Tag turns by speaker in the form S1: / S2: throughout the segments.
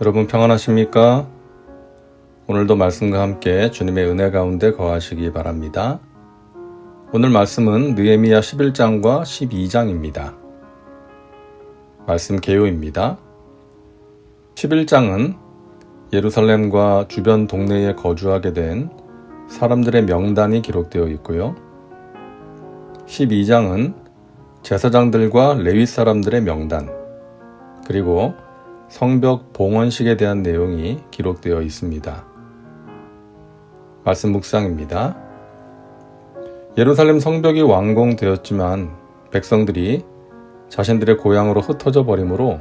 S1: 여러분 평안하십니까? 오늘도 말씀과 함께 주님의 은혜 가운데 거하시기 바랍니다. 오늘 말씀은 느헤미야 11장과 12장입니다. 말씀 개요입니다. 11장은 예루살렘과 주변 동네에 거주하게 된 사람들의 명단이 기록되어 있고요. 12장은 제사장들과 레위 사람들의 명단, 그리고 성벽 봉헌식에 대한 내용이 기록되어 있습니다. 말씀 묵상입니다. 예루살렘 성벽이 완공되었지만 백성들이 자신들의 고향으로 흩어져 버리므로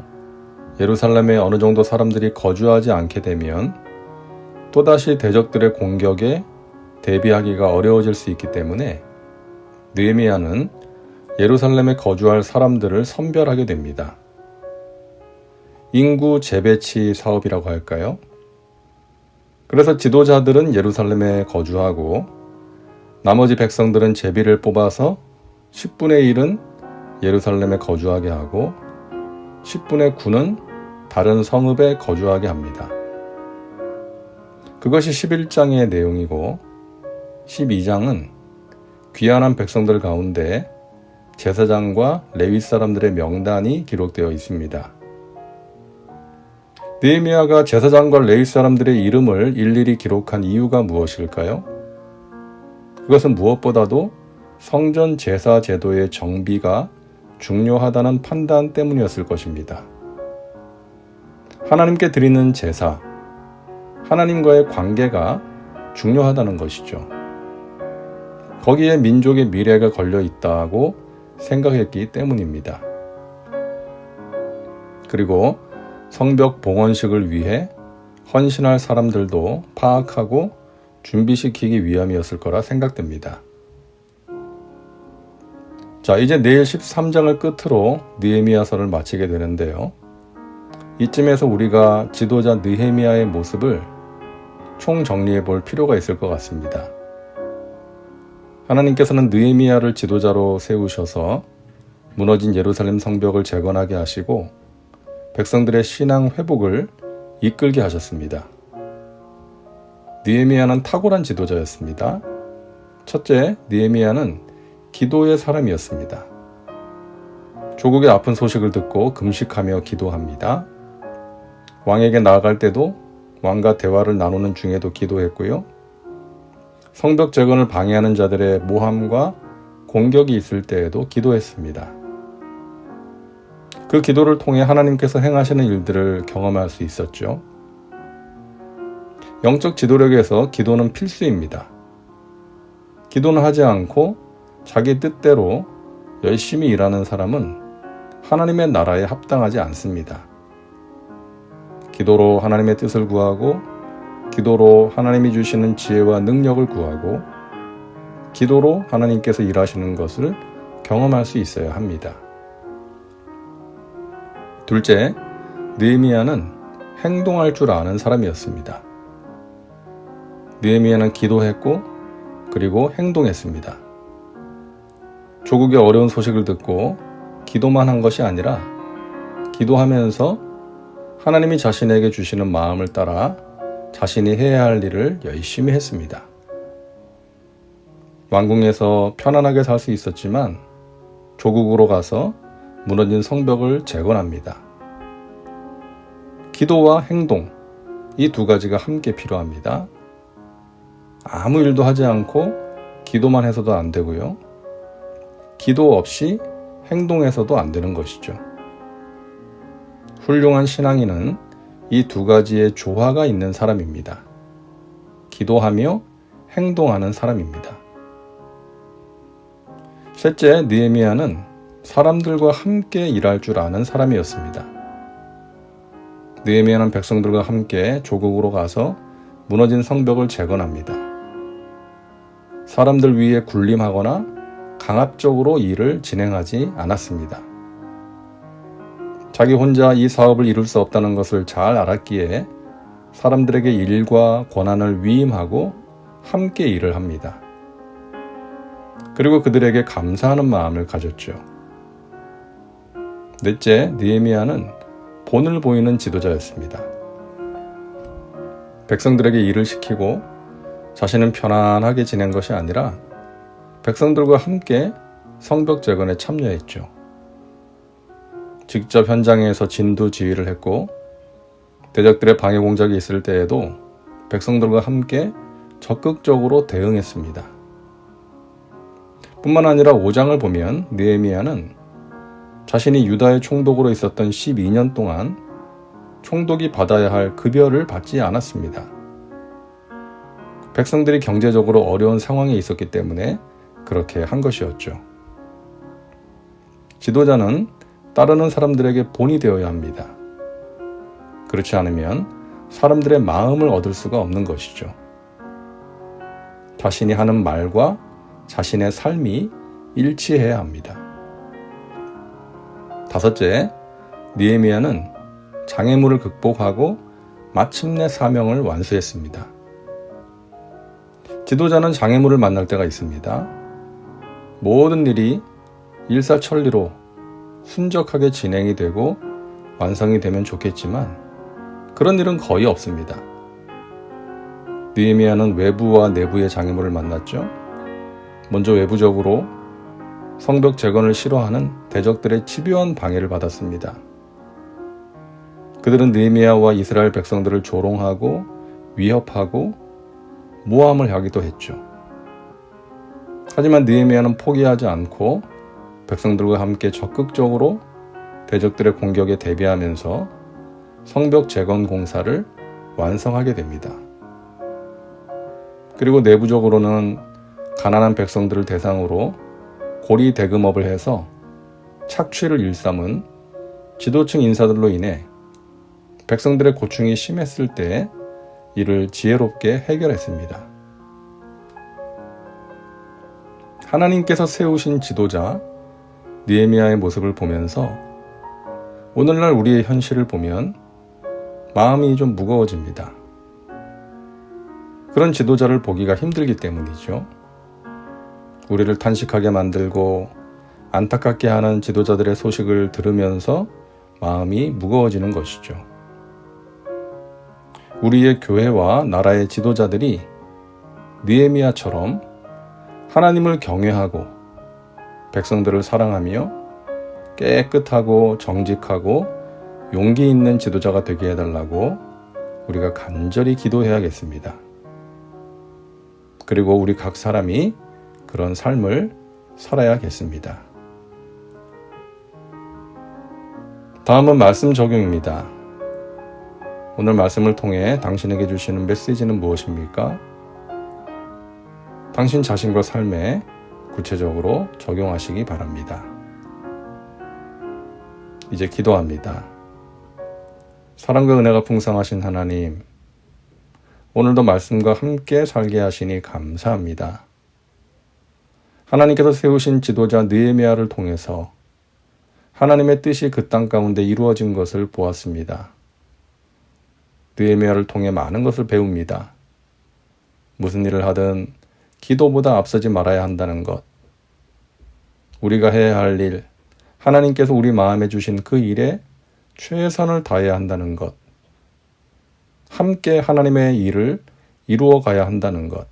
S1: 예루살렘에 어느 정도 사람들이 거주하지 않게 되면 또다시 대적들의 공격에 대비하기가 어려워질 수 있기 때문에 느헤미야는 예루살렘에 거주할 사람들을 선별하게 됩니다. 인구 재배치 사업이라고 할까요? 그래서 지도자들은 예루살렘에 거주하고 나머지 백성들은 제비를 뽑아서 10분의 1은 예루살렘에 거주하게 하고 10분의 9는 다른 성읍에 거주하게 합니다. 그것이 11장의 내용이고 12장은 귀환한 백성들 가운데 제사장과 레위 사람들의 명단이 기록되어 있습니다. 느헤미야가 제사장과 레위 사람들의 이름을 일일이 기록한 이유가 무엇일까요? 그것은 무엇보다도 성전 제사 제도의 정비가 중요하다는 판단 때문이었을 것입니다. 하나님께 드리는 제사, 하나님과의 관계가 중요하다는 것이죠. 거기에 민족의 미래가 걸려 있다고 생각했기 때문입니다. 그리고 성벽 봉헌식을 위해 헌신할 사람들도 파악하고 준비시키기 위함이었을 거라 생각됩니다. 자, 이제 내일 13장을 끝으로 느헤미야서를 마치게 되는데요. 이쯤에서 우리가 지도자 느헤미야의 모습을 총 정리해 볼 필요가 있을 것 같습니다. 하나님께서는 느헤미야를 지도자로 세우셔서 무너진 예루살렘 성벽을 재건하게 하시고 백성들의 신앙 회복을 이끌게 하셨습니다. 느헤미야는 탁월한 지도자였습니다. 첫째, 느헤미야는 기도의 사람이었습니다. 조국의 아픈 소식을 듣고 금식하며 기도합니다. 왕에게 나아갈 때도 왕과 대화를 나누는 중에도 기도했고요. 성벽 재건을 방해하는 자들의 모함과 공격이 있을 때에도 기도했습니다. 그 기도를 통해 하나님께서 행하시는 일들을 경험할 수 있었죠. 영적 지도력에서 기도는 필수입니다. 기도는 하지 않고 자기 뜻대로 열심히 일하는 사람은 하나님의 나라에 합당하지 않습니다. 기도로 하나님의 뜻을 구하고, 기도로 하나님이 주시는 지혜와 능력을 구하고, 기도로 하나님께서 일하시는 것을 경험할 수 있어야 합니다. 둘째, 느헤미야는 행동할 줄 아는 사람이었습니다. 느헤미야는 기도했고 그리고 행동했습니다. 조국의 어려운 소식을 듣고 기도만 한 것이 아니라 기도하면서 하나님이 자신에게 주시는 마음을 따라 자신이 해야 할 일을 열심히 했습니다. 왕궁에서 편안하게 살 수 있었지만 조국으로 가서 무너진 성벽을 재건합니다. 기도와 행동, 이 두 가지가 함께 필요합니다. 아무 일도 하지 않고 기도만 해서도 안 되고요. 기도 없이 행동해서도 안 되는 것이죠. 훌륭한 신앙인은 이 두 가지의 조화가 있는 사람입니다. 기도하며 행동하는 사람입니다. 셋째, 느헤미야는 사람들과 함께 일할 줄 아는 사람이었습니다. 느헤미야는 백성들과 함께 조국으로 가서 무너진 성벽을 재건합니다. 사람들 위에 군림하거나 강압적으로 일을 진행하지 않았습니다. 자기 혼자 이 사업을 이룰 수 없다는 것을 잘 알았기에 사람들에게 일과 권한을 위임하고 함께 일을 합니다. 그리고 그들에게 감사하는 마음을 가졌죠. 넷째, 느헤미야는 본을 보이는 지도자였습니다. 백성들에게 일을 시키고 자신은 편안하게 지낸 것이 아니라 백성들과 함께 성벽 재건에 참여했죠. 직접 현장에서 진두 지휘를 했고 대적들의 방해 공작이 있을 때에도 백성들과 함께 적극적으로 대응했습니다. 뿐만 아니라 5장을 보면 느헤미야는 자신이 유다의 총독으로 있었던 12년 동안 총독이 받아야 할 급여를 받지 않았습니다. 백성들이 경제적으로 어려운 상황에 있었기 때문에 그렇게 한 것이었죠. 지도자는 따르는 사람들에게 본이 되어야 합니다. 그렇지 않으면 사람들의 마음을 얻을 수가 없는 것이죠. 자신이 하는 말과 자신의 삶이 일치해야 합니다. 다섯째, 니에미아는 장애물을 극복하고 마침내 사명을 완수했습니다. 지도자는 장애물을 만날 때가 있습니다. 모든 일이 일사천리로 순적하게 진행이 되고 완성이 되면 좋겠지만 그런 일은 거의 없습니다. 느헤미야는 외부와 내부의 장애물을 만났죠. 먼저 외부적으로 성벽 재건을 싫어하는 대적들의 집요한 방해를 받았습니다. 그들은 느헤미야와 이스라엘 백성들을 조롱하고 위협하고 모함을 하기도 했죠. 하지만 느헤미야는 포기하지 않고 백성들과 함께 적극적으로 대적들의 공격에 대비하면서 성벽 재건 공사를 완성하게 됩니다. 그리고 내부적으로는 가난한 백성들을 대상으로 고리 대금업을 해서 착취를 일삼은 지도층 인사들로 인해 백성들의 고충이 심했을 때 이를 지혜롭게 해결했습니다. 하나님께서 세우신 지도자 니에미아의 모습을 보면서 오늘날 우리의 현실을 보면 마음이 좀 무거워집니다. 그런 지도자를 보기가 힘들기 때문이죠. 우리를 탄식하게 만들고 안타깝게 하는 지도자들의 소식을 들으면서 마음이 무거워지는 것이죠. 우리의 교회와 나라의 지도자들이 니에미아처럼 하나님을 경외하고 백성들을 사랑하며 깨끗하고 정직하고 용기 있는 지도자가 되게 해달라고 우리가 간절히 기도해야겠습니다. 그리고 우리 각 사람이 그런 삶을 살아야겠습니다. 다음은 말씀 적용입니다. 오늘 말씀을 통해 당신에게 주시는 메시지는 무엇입니까? 당신 자신과 삶에 구체적으로 적용하시기 바랍니다. 이제 기도합니다. 사랑과 은혜가 풍성하신 하나님, 오늘도 말씀과 함께 살게 하시니 감사합니다. 하나님께서 세우신 지도자 느에미아를 통해서 하나님의 뜻이 그 땅 가운데 이루어진 것을 보았습니다. 느에미아를 통해 많은 것을 배웁니다. 무슨 일을 하든 기도보다 앞서지 말아야 한다는 것. 우리가 해야 할 일, 하나님께서 우리 마음에 주신 그 일에 최선을 다해야 한다는 것. 함께 하나님의 일을 이루어 가야 한다는 것.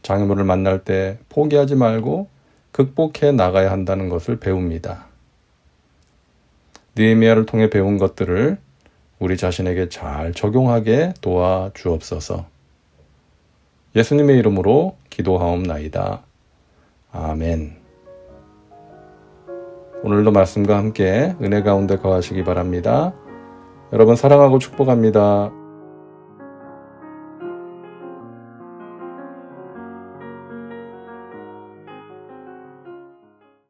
S1: 장애물을 만날 때 포기하지 말고 극복해 나가야 한다는 것을 배웁니다. 니에미아를 통해 배운 것들을 우리 자신에게 잘 적용하게 도와 주옵소서. 예수님의 이름으로 기도하옵나이다. 아멘. 오늘도 말씀과 함께 은혜 가운데 거하시기 바랍니다. 여러분 사랑하고 축복합니다.